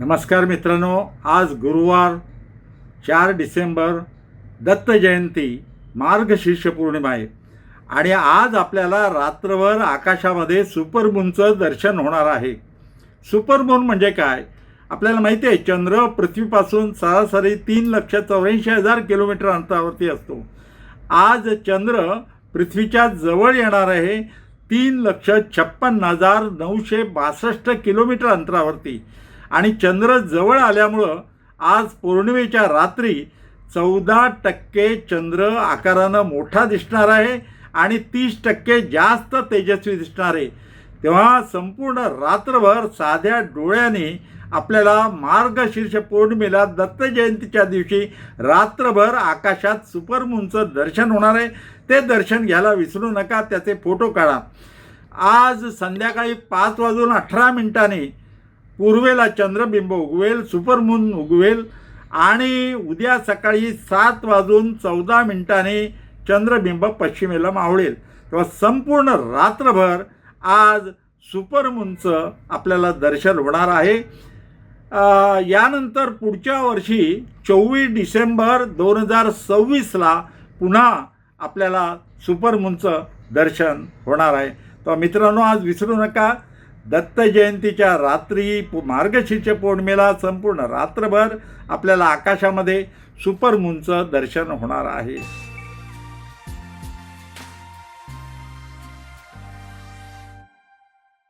नमस्कार मित्रांनो आज गुरुवार चार डिसेंबर दत्त जयंती मार्गशीर्ष पौर्णिमा आहे. आणि आज आपल्याला रात्रभर आकाशामध्ये सुपरमूनचं दर्शन होणार आहे. सुपरमून म्हणजे काय? आपल्याला माहिती आहे चंद्र पृथ्वीपासून सरासरी तीन लक्ष चौऱ्याऐंशी हजार किलोमीटर अंतरावरती असतो. आज चंद्र पृथ्वीच्या जवळ येणार आहे तीन लक्ष छप्पन्न हजार नऊशे बासष्ट किलोमीटर अंतरावरती. आणि चंद्र जवळ आल्यामुळं आज पौर्णिमेच्या रात्री चौदा टक्के चंद्र आकारानं मोठा दिसणार आहे आणि तीस टक्के जास्त तेजस्वी दिसणार आहे. तेव्हा संपूर्ण रात्रभर साध्या डोळ्याने आपल्याला मार्गशीर्ष पौर्णिमेला दत्त जयंतीच्या दिवशी रात्रभर आकाशात सुपरमूनचं दर्शन होणार आहे. ते दर्शन घ्यायला विसरू नका त्याचे फोटो काढा. आज संध्याकाळी पाच वाजून अठरा मिनिटांनी पूर्वेला चंद्रबिंब उगवेल सुपरमून उगवेल आणि उद्या सकाळी सात वाजून चौदा मिनिटाने चंद्रबिंब पश्चिमेला मावळेल. तेव्हा संपूर्ण रात्रभर आज सुपरमूनचं आपल्याला दर्शन होणार आहे. यानंतर पुढच्या वर्षी चोवीस डिसेंबर दोन हजार सव्वीसला पुन्हा आपल्याला सुपरमूनचं दर्शन होणार आहे. तर मित्रांनो आज विसरू नका. दत्त जयंतीच्या रात्री पु- मार्गशीर्ष पौर्णिमेला संपूर्ण रात्रभर आपल्याला आकाशामध्ये सुपरमूनचं दर्शन होणार आहे.